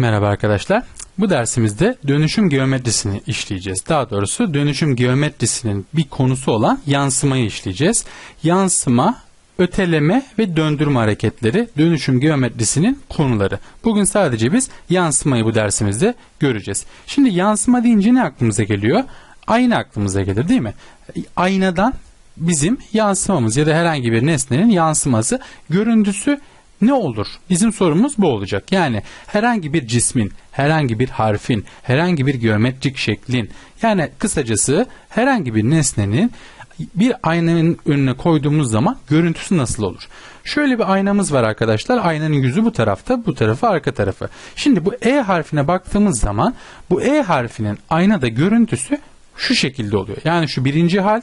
Merhaba arkadaşlar. Bu dersimizde dönüşüm geometrisini işleyeceğiz. Daha doğrusu dönüşüm geometrisinin bir konusu olan yansımayı işleyeceğiz. Yansıma, öteleme ve döndürme hareketleri dönüşüm geometrisinin konuları. Bugün sadece biz yansımayı bu dersimizde göreceğiz. Şimdi yansıma deyince ne aklımıza geliyor? Ayna aklımıza gelir değil mi? Aynadan bizim yansımamız ya da herhangi bir nesnenin yansıması görüntüsü ne olur? Bizim sorumuz bu olacak. Yani herhangi bir cismin, herhangi bir harfin, herhangi bir geometrik şeklin yani kısacası herhangi bir nesnenin bir aynanın önüne koyduğumuz zaman görüntüsü nasıl olur? Şöyle bir aynamız var arkadaşlar. Aynanın yüzü bu tarafta, bu tarafı arka tarafı. Şimdi bu E harfine baktığımız zaman bu E harfinin aynada görüntüsü şu şekilde oluyor. Yani şu birinci hal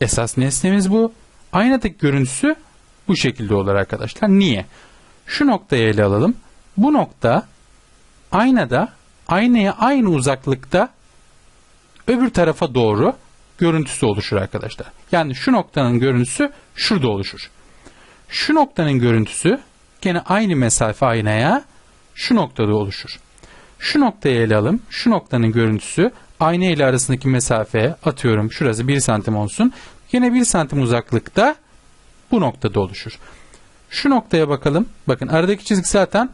esas nesnemiz bu. Aynadaki görüntüsü bu şekilde olur arkadaşlar. Niye? Şu noktayı ele alalım. Bu nokta aynada aynaya aynı uzaklıkta öbür tarafa doğru görüntüsü oluşur arkadaşlar. Yani şu noktanın görüntüsü şurada oluşur. Şu noktanın görüntüsü gene aynı mesafe aynaya şu noktada oluşur. Şu noktayı ele alalım. Şu noktanın görüntüsü ayna ile arasındaki mesafe atıyorum şurası 1 santim olsun. Yine 1 santim uzaklıkta bu noktada oluşur. Şu noktaya bakalım. Bakın aradaki çizgi zaten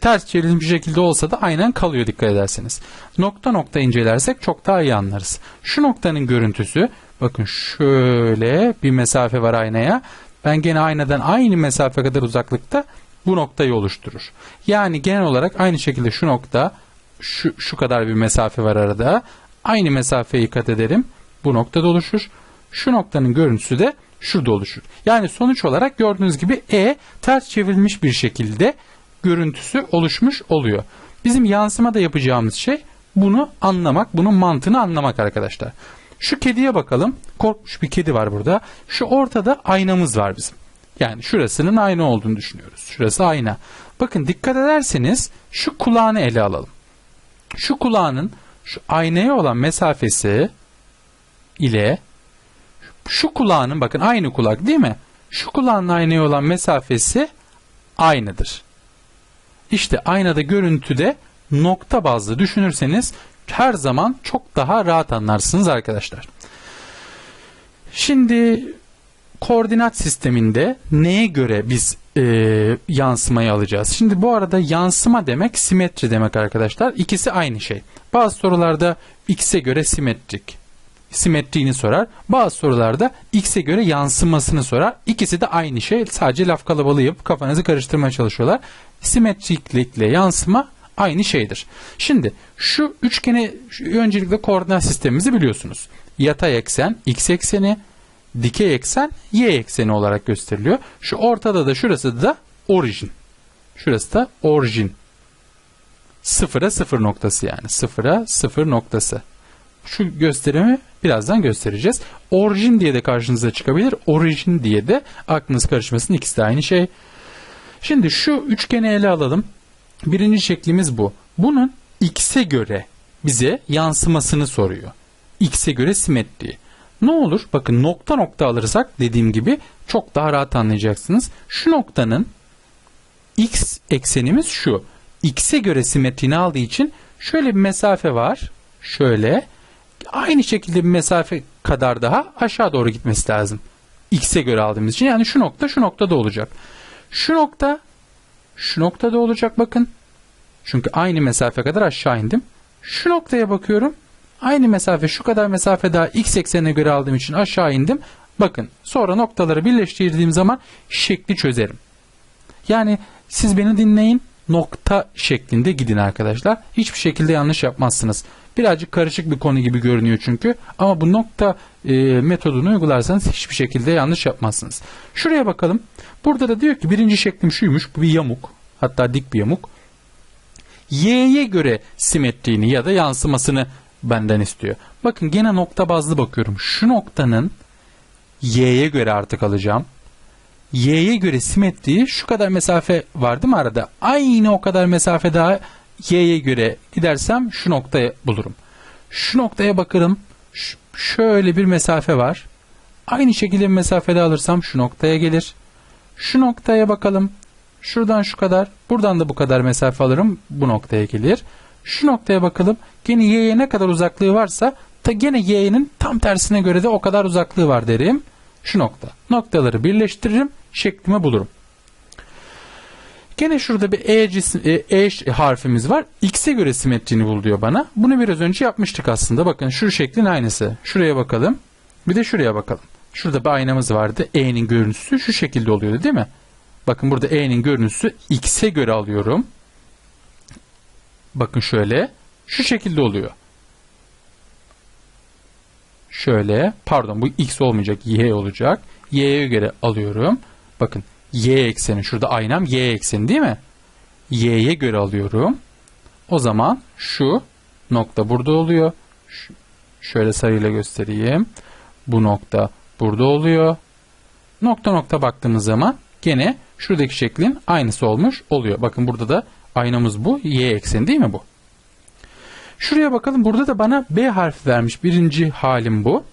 ters çevrilmiş şekilde olsa da aynen kalıyor dikkat ederseniz. Nokta nokta incelersek çok daha iyi anlarız. Şu noktanın görüntüsü bakın şöyle bir mesafe var aynaya. Ben gene aynadan aynı mesafe kadar uzaklıkta bu noktayı oluşturur. Yani genel olarak aynı şekilde şu nokta şu, şu kadar bir mesafe var arada. Aynı mesafeyi kat ederim. Bu noktada oluşur. Şu noktanın görüntüsü de şurada oluşur. Yani sonuç olarak gördüğünüz gibi E ters çevrilmiş bir şekilde görüntüsü oluşmuş oluyor. Bizim yansımada yapacağımız şey bunu anlamak, bunun mantığını anlamak arkadaşlar. Şu kediye bakalım. Korkmuş bir kedi var burada. Şu ortada aynamız var bizim. Yani şurasının ayna olduğunu düşünüyoruz. Şurası ayna. Bakın dikkat ederseniz şu kulağını ele alalım. Şu kulağının şu aynaya olan mesafesi ile şu kulağının bakın aynı kulak değil mi? Şu kulağın aynaya olan mesafesi aynıdır. İşte aynada görüntüde nokta bazlı düşünürseniz her zaman çok daha rahat anlarsınız arkadaşlar. Şimdi koordinat sisteminde neye göre biz e, yansımayı alacağız? Şimdi bu arada yansıma demek simetri demek arkadaşlar. İkisi aynı şey. Bazı sorularda x'e göre simetrik, simetriğini sorar. Bazı sorularda x'e göre yansımasını sorar. İkisi de aynı şey. Sadece laf kalabalığı yapıp kafanızı karıştırmaya çalışıyorlar. Simetriklikle yansıma aynı şeydir. Şimdi şu üçgeni öncelikle koordinat sistemimizi biliyorsunuz. Yatay eksen x ekseni, dikey eksen y ekseni olarak gösteriliyor. Şu ortada da şurası da orijin. Şurası da orijin. Sıfıra sıfır noktası yani. Sıfıra sıfır noktası. Şu gösterimi birazdan göstereceğiz. Orijin diye de karşınıza çıkabilir. Orijin diye de aklınız karışmasın. İkisi de aynı şey. Şimdi şu üçgeni ele alalım. Birinci şeklimiz bu. Bunun x'e göre bize yansımasını soruyor. X'e göre simetri. Ne olur? Bakın nokta nokta alırsak dediğim gibi çok daha rahat anlayacaksınız. Şu noktanın x eksenimiz şu. X'e göre simetrini aldığı için şöyle bir mesafe var. Şöyle aynı şekilde bir mesafe kadar daha aşağı doğru gitmesi lazım. X'e göre aldığımız için yani şu nokta şu noktada olacak. Şu nokta şu noktada olacak bakın. Çünkü aynı mesafe kadar aşağı indim. Şu noktaya bakıyorum. Aynı mesafe şu kadar mesafe daha x eksenine göre aldığım için aşağı indim. Bakın sonra noktaları birleştirdiğim zaman şekli çözerim. Yani siz beni dinleyin nokta şeklinde gidin arkadaşlar. Hiçbir şekilde yanlış yapmazsınız. Birazcık karışık bir konu gibi görünüyor çünkü. Ama bu nokta e, metodunu uygularsanız hiçbir şekilde yanlış yapmazsınız. Şuraya bakalım. Burada da diyor ki birinci şeklim şuymuş. Bu bir yamuk. Hatta dik bir yamuk. Y'ye göre simetriğini ya da yansımasını benden istiyor. Bakın gene nokta bazlı bakıyorum. Şu noktanın Y'ye göre artık alacağım. Y'ye göre simetriği şu kadar mesafe var değil mi arada? Aynı o kadar mesafe daha Y'ye göre gidersem şu noktayı bulurum. Şu noktaya bakarım. Ş şöyle bir mesafe var. Aynı şekilde mesafede alırsam şu noktaya gelir. Şu noktaya bakalım. Şuradan şu kadar. Buradan da bu kadar mesafe alırım. Bu noktaya gelir. Şu noktaya bakalım. Gene y'ye ne kadar uzaklığı varsa ta gene y'nin tam tersine göre de o kadar uzaklığı var derim. Şu nokta. Noktaları birleştiririm. Şeklimi bulurum. Gene şurada bir e, cisim, e, e harfimiz var. X'e göre simetriğini bul diyor bana. Bunu biraz önce yapmıştık aslında. Bakın şu şeklin aynısı. Şuraya bakalım. Bir de şuraya bakalım. Şurada bir aynamız vardı. E'nin görüntüsü şu şekilde oluyordu değil mi? Bakın burada E'nin görüntüsü X'e göre alıyorum. Bakın şöyle. Şu şekilde oluyor. Şöyle. Pardon bu X olmayacak. Y olacak. Y'ye göre alıyorum. Bakın Y ekseni. Şurada aynam Y ekseni değil mi? Y'ye göre alıyorum. O zaman şu nokta burada oluyor. Şu, şöyle sarıyla göstereyim. Bu nokta burada oluyor. Nokta nokta baktığımız zaman gene şuradaki şeklin aynısı olmuş oluyor. Bakın burada da aynamız bu. Y ekseni değil mi bu? Şuraya bakalım. Burada da bana B harfi vermiş. Birinci halim bu.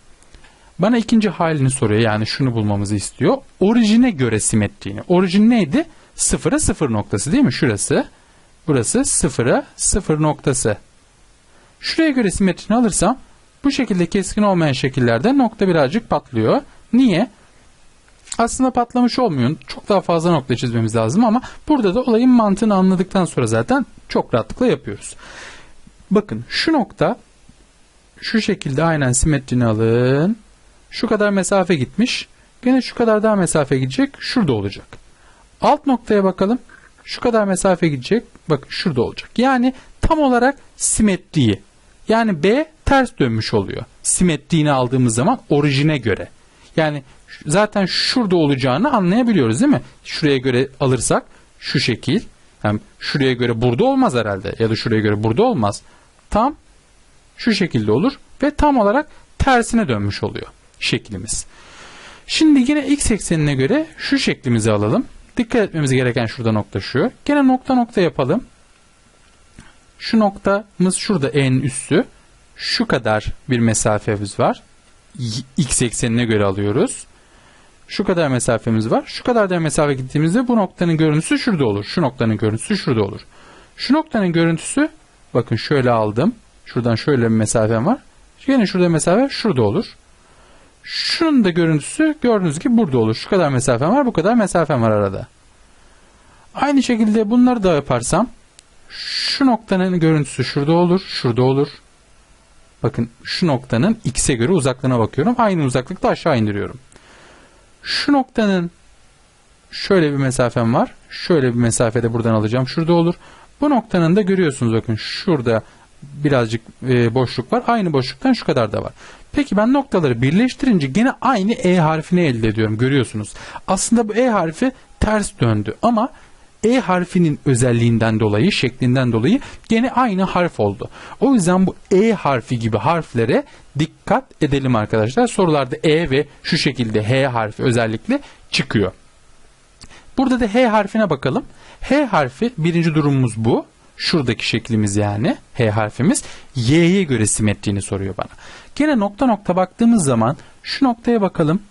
Bana ikinci halini soruyor. Yani şunu bulmamızı istiyor. Orijine göre simetriğini. Orijin neydi? Sıfıra sıfır noktası değil mi? Şurası. Burası sıfıra sıfır noktası. Şuraya göre simetrini alırsam bu şekilde keskin olmayan şekillerde nokta birazcık patlıyor. Niye? Aslında patlamış olmuyor. Çok daha fazla nokta çizmemiz lazım ama burada da olayın mantığını anladıktan sonra zaten çok rahatlıkla yapıyoruz. Bakın şu nokta şu şekilde aynen simetrini alın. Şu kadar mesafe gitmiş. Gene şu kadar daha mesafe gidecek. Şurada olacak. Alt noktaya bakalım. Şu kadar mesafe gidecek. Bakın şurada olacak. Yani tam olarak simetriyi. Yani B ters dönmüş oluyor. Simetriğini aldığımız zaman orijine göre. Yani zaten şurada olacağını anlayabiliyoruz değil mi? Şuraya göre alırsak şu şekil. Hem şuraya göre burada olmaz herhalde. Ya da şuraya göre burada olmaz. Tam şu şekilde olur. Ve tam olarak tersine dönmüş oluyor şeklimiz. Şimdi yine x eksenine göre şu şeklimizi alalım. Dikkat etmemiz gereken şurada nokta şu. Gene nokta nokta yapalım. Şu noktamız şurada en üstü. Şu kadar bir mesafemiz var. X eksenine göre alıyoruz. Şu kadar mesafemiz var. Şu kadar da mesafe gittiğimizde bu noktanın görüntüsü şurada olur. Şu noktanın görüntüsü şurada olur. Şu noktanın görüntüsü bakın şöyle aldım. Şuradan şöyle bir mesafem var. Yine şurada mesafe şurada olur. Şunun da görüntüsü gördüğünüz gibi burada olur. Şu kadar mesafem var, bu kadar mesafem var arada. Aynı şekilde bunları da yaparsam şu noktanın görüntüsü şurada olur, şurada olur. Bakın şu noktanın x'e göre uzaklığına bakıyorum. Aynı uzaklıkta aşağı indiriyorum. Şu noktanın şöyle bir mesafem var. Şöyle bir mesafede buradan alacağım. Şurada olur. Bu noktanın da görüyorsunuz bakın şurada birazcık e, boşluk var. Aynı boşluktan şu kadar da var. Peki ben noktaları birleştirince gene aynı E harfini elde ediyorum. Görüyorsunuz. Aslında bu E harfi ters döndü ama E harfinin özelliğinden dolayı, şeklinden dolayı gene aynı harf oldu. O yüzden bu E harfi gibi harflere dikkat edelim arkadaşlar. Sorularda E ve şu şekilde H harfi özellikle çıkıyor. Burada da H harfine bakalım. H harfi birinci durumumuz bu. Şuradaki şeklimiz yani H harfimiz Y'ye göre simetriğini soruyor bana. Gene nokta nokta baktığımız zaman şu noktaya bakalım.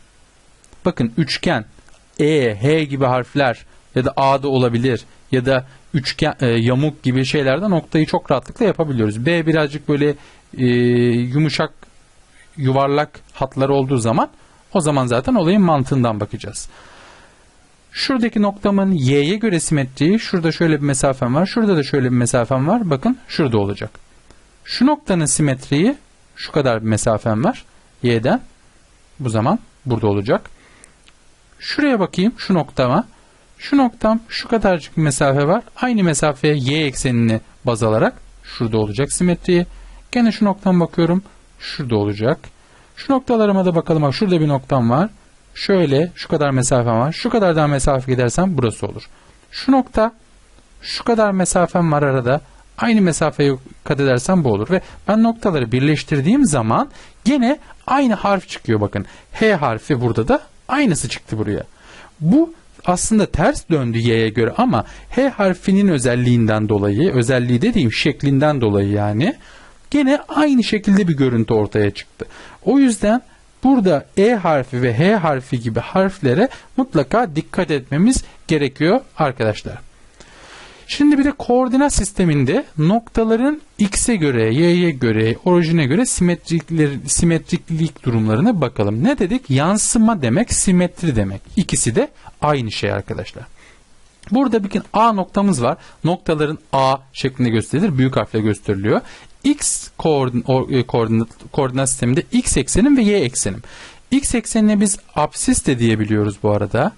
Bakın üçgen, E, H gibi harfler ya da A'da olabilir ya da üçgen, e, yamuk gibi şeylerde noktayı çok rahatlıkla yapabiliyoruz. B birazcık böyle e, yumuşak yuvarlak hatları olduğu zaman o zaman zaten olayın mantığından bakacağız. Şuradaki noktamın y'ye göre simetriği şurada şöyle bir mesafem var. Şurada da şöyle bir mesafem var. Bakın şurada olacak. Şu noktanın simetriği şu kadar bir mesafem var. Y'den. Bu zaman burada olacak. Şuraya bakayım şu noktama. Şu noktam şu kadarcık bir mesafe var. Aynı mesafeye y eksenini baz alarak şurada olacak simetriyi. Gene şu noktam bakıyorum. Şurada olacak. Şu noktalarıma da bakalım. Bak şurada bir noktam var. Şöyle şu kadar mesafem var. Şu kadar daha mesafe gidersem burası olur. Şu nokta şu kadar mesafem var arada. Aynı mesafeyi kat edersem bu olur. Ve ben noktaları birleştirdiğim zaman gene aynı harf çıkıyor bakın. H harfi burada da aynısı çıktı buraya. Bu aslında ters döndü y'ye göre ama H harfinin özelliğinden dolayı, özelliği dediğim şeklinden dolayı yani gene aynı şekilde bir görüntü ortaya çıktı. O yüzden burada E harfi ve H harfi gibi harflere mutlaka dikkat etmemiz gerekiyor arkadaşlar. Şimdi bir de koordinat sisteminde noktaların x'e göre, y'ye göre, orijine göre simetriklik durumlarına bakalım. Ne dedik? Yansıma demek, simetri demek. İkisi de aynı şey arkadaşlar. Burada bir A noktamız var. Noktaların A şeklinde gösterilir. Büyük harfle gösteriliyor. X o, e, koordinat, koordinat sisteminde X eksenim ve Y eksenim. X eksenine biz absis de diyebiliyoruz bu arada.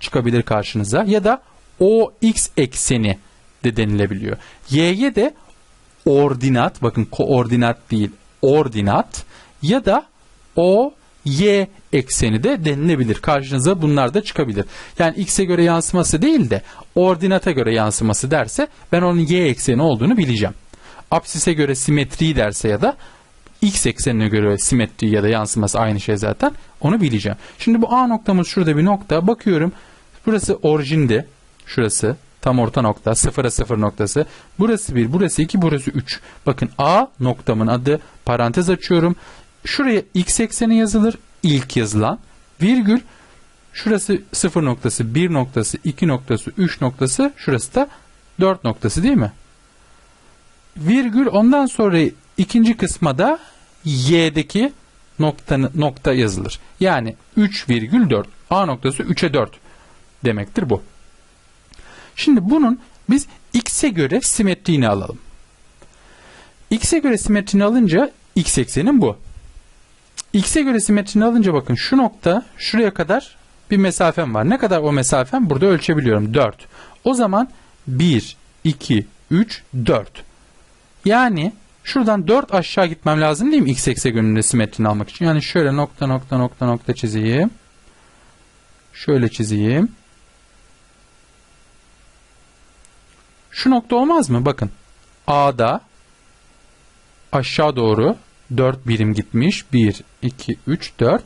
Çıkabilir karşınıza. Ya da OX ekseni de denilebiliyor. Y'ye de ordinat, bakın koordinat değil, ordinat ya da o y ekseni de denilebilir. Karşınıza bunlar da çıkabilir. Yani x'e göre yansıması değil de ordinata göre yansıması derse ben onun y ekseni olduğunu bileceğim. Apsise göre simetri derse ya da x eksenine göre simetri ya da yansıması aynı şey zaten onu bileceğim. Şimdi bu A noktamız şurada bir nokta. Bakıyorum burası orijinde. Şurası tam orta nokta. Sıfıra sıfır noktası. Burası 1, burası 2, burası 3. Bakın A noktamın adı parantez açıyorum. Şuraya x ekseni yazılır. ilk yazılan. Virgül. Şurası 0 noktası, 1 noktası, 2 noktası, 3 noktası. Şurası da 4 noktası değil mi? Virgül ondan sonra ikinci kısma da y'deki nokta, nokta yazılır. Yani 3,4. A noktası 3'e 4 demektir bu. Şimdi bunun biz x'e göre simetriğini alalım. x'e göre simetriğini alınca x eksenin bu. x'e göre simetriğini alınca bakın şu nokta şuraya kadar bir mesafem var. Ne kadar o mesafem? Burada ölçebiliyorum. 4. O zaman 1, 2, 3, 4. Yani şuradan 4 aşağı gitmem lazım değil mi? X eksen yönünde simetrini almak için. Yani şöyle nokta nokta nokta nokta çizeyim. Şöyle çizeyim. Şu nokta olmaz mı? Bakın. A'da aşağı doğru 4 birim gitmiş. 1, 2, 3, 4.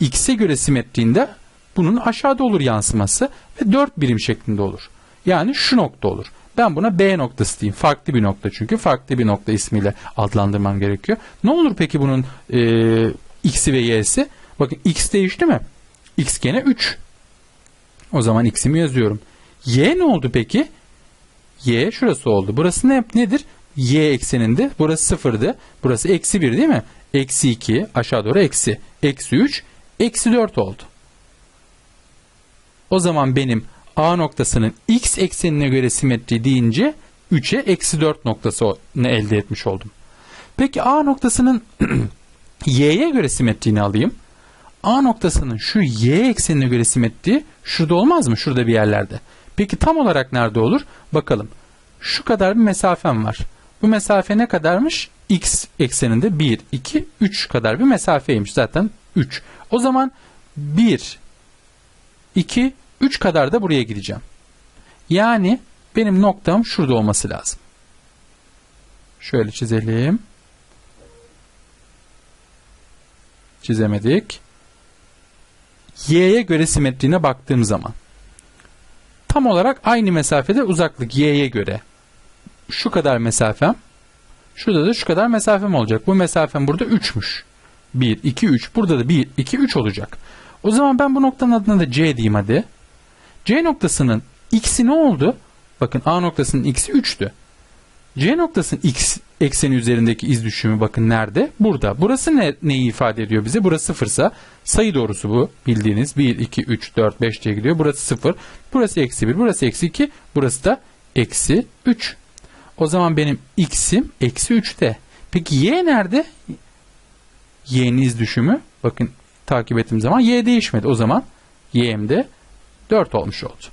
X'e göre simetriğinde bunun aşağıda olur yansıması ve 4 birim şeklinde olur. Yani şu nokta olur. Ben buna B noktası diyeyim. Farklı bir nokta çünkü. Farklı bir nokta ismiyle adlandırmam gerekiyor. Ne olur peki bunun e, X'i ve Y'si? Bakın X değişti mi? X gene 3. O zaman X'imi yazıyorum. Y ne oldu peki? Y şurası oldu. Burası ne, nedir? Y ekseninde. Burası sıfırdı. Burası eksi 1 değil mi? Eksi 2 aşağı doğru eksi. Eksi 3 eksi 4 oldu. O zaman benim A noktasının x eksenine göre simetri deyince 3'e eksi 4 noktası elde etmiş oldum. Peki A noktasının y'ye göre simetriğini alayım. A noktasının şu y eksenine göre simetri şurada olmaz mı? Şurada bir yerlerde. Peki tam olarak nerede olur? Bakalım. Şu kadar bir mesafem var. Bu mesafe ne kadarmış? X ekseninde 1, 2, 3 kadar bir mesafeymiş. Zaten 3. O zaman 1, 2, 3 kadar da buraya gideceğim. Yani benim noktam şurada olması lazım. Şöyle çizelim. Çizemedik. Y'ye göre simetriğine baktığım zaman tam olarak aynı mesafede uzaklık y'ye göre. Şu kadar mesafem. Şurada da şu kadar mesafem olacak. Bu mesafem burada 3'müş. 1, 2, 3. Burada da 1, 2, 3 olacak. O zaman ben bu noktanın adına da C diyeyim hadi. C noktasının x'i ne oldu? Bakın A noktasının x'i 3'tü. C noktasının x ekseni üzerindeki iz düşümü bakın nerede? Burada. Burası ne, neyi ifade ediyor bize? Burası sıfırsa sayı doğrusu bu bildiğiniz. 1, 2, 3, 4, 5 diye gidiyor. Burası sıfır. Burası eksi 1. Burası eksi 2. Burası da eksi 3. O zaman benim x'im eksi 3'te. Peki y nerede? Y'nin iz düşümü. Bakın takip ettiğim zaman y değişmedi. O zaman y'm de 4 olmuş oldu.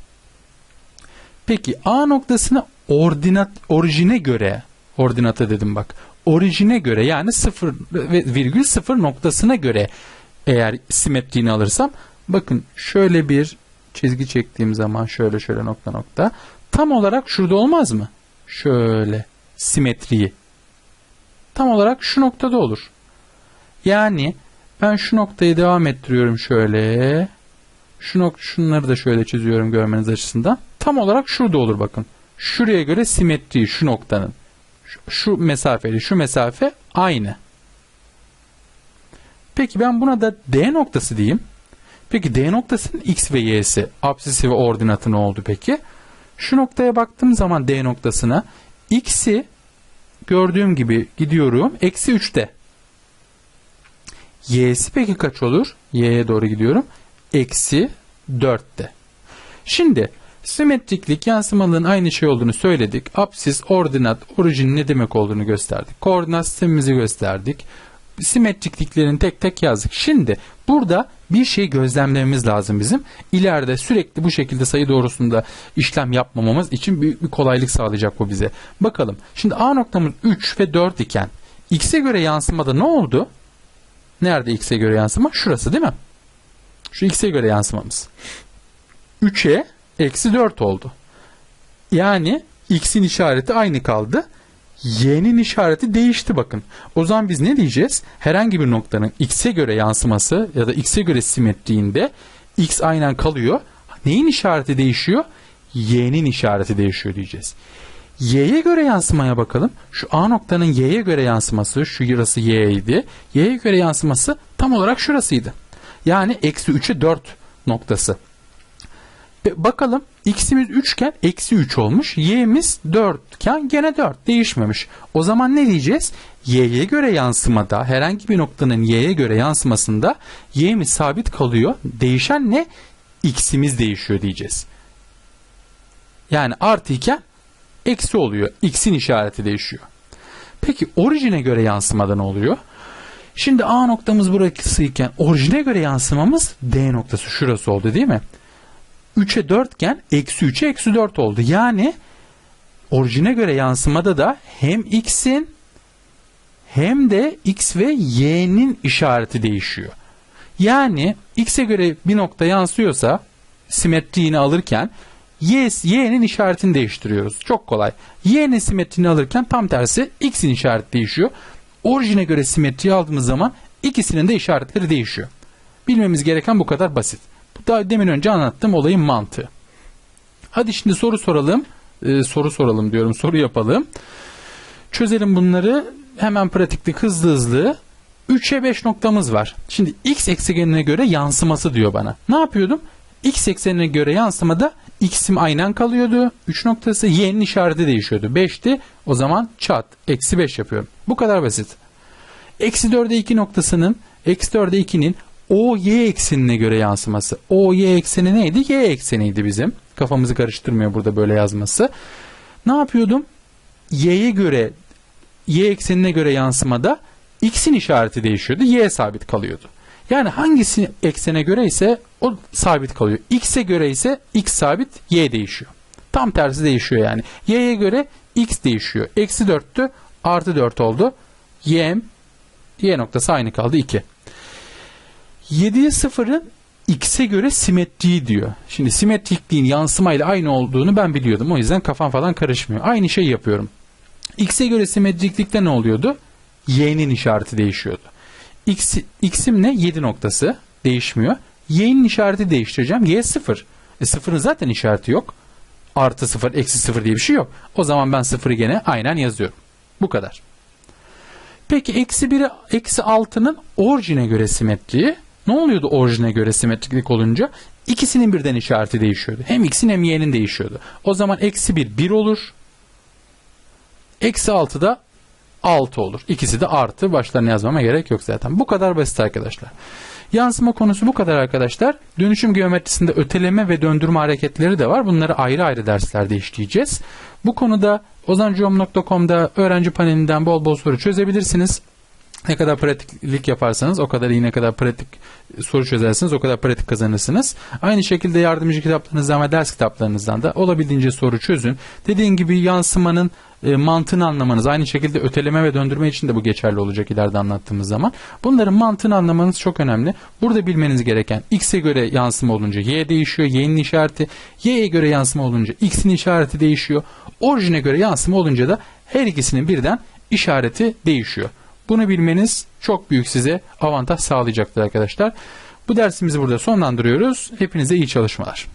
Peki A noktasına ordinat orijine göre ordinata dedim bak. Orijine göre yani 0 virgül 0 noktasına göre eğer simetriğini alırsam bakın şöyle bir çizgi çektiğim zaman şöyle şöyle nokta nokta tam olarak şurada olmaz mı? Şöyle simetriyi. Tam olarak şu noktada olur. Yani ben şu noktayı devam ettiriyorum şöyle. Şunu, şunları da şöyle çiziyorum görmeniz açısından. Tam olarak şurada olur bakın. Şuraya göre simetri şu noktanın. Şu, şu mesafeli şu mesafe aynı. Peki ben buna da D noktası diyeyim. Peki D noktasının X ve Y'si, apsisi ve ordinatı ne oldu peki? Şu noktaya baktığım zaman D noktasına X'i gördüğüm gibi gidiyorum. Eksi 3'te. Y'si peki kaç olur? Y'ye doğru gidiyorum. Eksi 4'te. Şimdi simetriklik yansımalığın aynı şey olduğunu söyledik. Apsis, ordinat, orijin ne demek olduğunu gösterdik. Koordinat sistemimizi gösterdik. Simetrikliklerini tek tek yazdık. Şimdi burada bir şey gözlemlememiz lazım bizim. İleride sürekli bu şekilde sayı doğrusunda işlem yapmamamız için büyük bir kolaylık sağlayacak bu bize. Bakalım. Şimdi A noktamız 3 ve 4 iken x'e göre yansımada ne oldu? Nerede x'e göre yansıma? Şurası değil mi? Şu x'e göre yansımamız. 3'e eksi 4 oldu. Yani x'in işareti aynı kaldı. Y'nin işareti değişti bakın. O zaman biz ne diyeceğiz? Herhangi bir noktanın x'e göre yansıması ya da x'e göre simetriğinde x aynen kalıyor. Neyin işareti değişiyor? Y'nin işareti değişiyor diyeceğiz. Y'ye göre yansımaya bakalım. Şu A noktanın Y'ye göre yansıması, şu yarısı Y idi. Y'ye göre yansıması tam olarak şurasıydı. Yani eksi 3'e 4 noktası. Bakalım x'imiz 3 iken eksi 3 olmuş. Y'miz 4 iken gene 4 değişmemiş. O zaman ne diyeceğiz? Y'ye göre yansımada herhangi bir noktanın Y'ye göre yansımasında Y'miz sabit kalıyor. Değişen ne? X'imiz değişiyor diyeceğiz. Yani artı iken eksi oluyor. X'in işareti değişiyor. Peki orijine göre yansımada ne oluyor? Şimdi A noktamız burası iken orijine göre yansımamız D noktası şurası oldu değil mi? 3'e 4 iken eksi 3'e eksi 4 oldu. Yani orijine göre yansımada da hem x'in hem de x ve y'nin işareti değişiyor. Yani x'e göre bir nokta yansıyorsa simetriğini alırken y'nin işaretini değiştiriyoruz. Çok kolay. Y'nin simetriğini alırken tam tersi x'in işareti değişiyor. Orijine göre simetriyi aldığımız zaman ikisinin de işaretleri değişiyor. Bilmemiz gereken bu kadar basit. Bu da demin önce anlattığım olayın mantığı. Hadi şimdi soru soralım. Ee, soru soralım diyorum. Soru yapalım. Çözelim bunları. Hemen pratiklik hızlı hızlı. 3'e 5 noktamız var. Şimdi x eksenine göre yansıması diyor bana. Ne yapıyordum? X eksenine göre yansımada x'im aynen kalıyordu. 3 noktası y'nin işareti değişiyordu. 5'ti. O zaman çat. Eksi 5 yapıyorum. Bu kadar basit. Eksi 4'e 2 noktasının eksi 4'e 2'nin o y eksenine göre yansıması. O y ekseni neydi? Y ekseniydi bizim. Kafamızı karıştırmıyor burada böyle yazması. Ne yapıyordum? Y'ye göre y eksenine göre yansımada x'in işareti değişiyordu. Y sabit kalıyordu. Yani hangisi eksene göre ise o sabit kalıyor. X'e göre ise x sabit, y değişiyor. Tam tersi değişiyor yani. Y'ye göre x değişiyor. Eksi 4'tü, artı 4 oldu. Y, y noktası aynı kaldı 2. 7'ye 0'ın x'e göre simetriği diyor. Şimdi simetrikliğin yansımayla aynı olduğunu ben biliyordum. O yüzden kafam falan karışmıyor. Aynı şeyi yapıyorum. x'e göre simetriklikte ne oluyordu? y'nin işareti değişiyordu. X, x'im ne? 7 noktası. Değişmiyor. y'nin işareti değiştireceğim. y 0. E 0'ın zaten işareti yok. Artı 0, eksi 0 diye bir şey yok. O zaman ben 0'ı gene aynen yazıyorum. Bu kadar. Peki eksi 1'e eksi 6'nın orijine göre simetriği ne oluyordu orijine göre simetriklik olunca? İkisinin birden işareti değişiyordu. Hem x'in hem y'nin değişiyordu. O zaman eksi 1 1 olur. Eksi 6 da 6 olur. İkisi de artı. Başlarını yazmama gerek yok zaten. Bu kadar basit arkadaşlar. Yansıma konusu bu kadar arkadaşlar. Dönüşüm geometrisinde öteleme ve döndürme hareketleri de var. Bunları ayrı ayrı derslerde işleyeceğiz. Bu konuda ozancom.com'da öğrenci panelinden bol bol soru çözebilirsiniz. Ne kadar pratiklik yaparsanız o kadar iyi ne kadar pratik soru çözersiniz o kadar pratik kazanırsınız. Aynı şekilde yardımcı kitaplarınızdan ve ders kitaplarınızdan da olabildiğince soru çözün. Dediğim gibi yansımanın e, mantığını anlamanız aynı şekilde öteleme ve döndürme için de bu geçerli olacak ileride anlattığımız zaman. Bunların mantığını anlamanız çok önemli. Burada bilmeniz gereken x'e göre yansıma olunca y değişiyor. y'nin işareti y'ye göre yansıma olunca x'in işareti değişiyor. Orijine göre yansıma olunca da her ikisinin birden işareti değişiyor. Bunu bilmeniz çok büyük size avantaj sağlayacaktır arkadaşlar. Bu dersimizi burada sonlandırıyoruz. Hepinize iyi çalışmalar.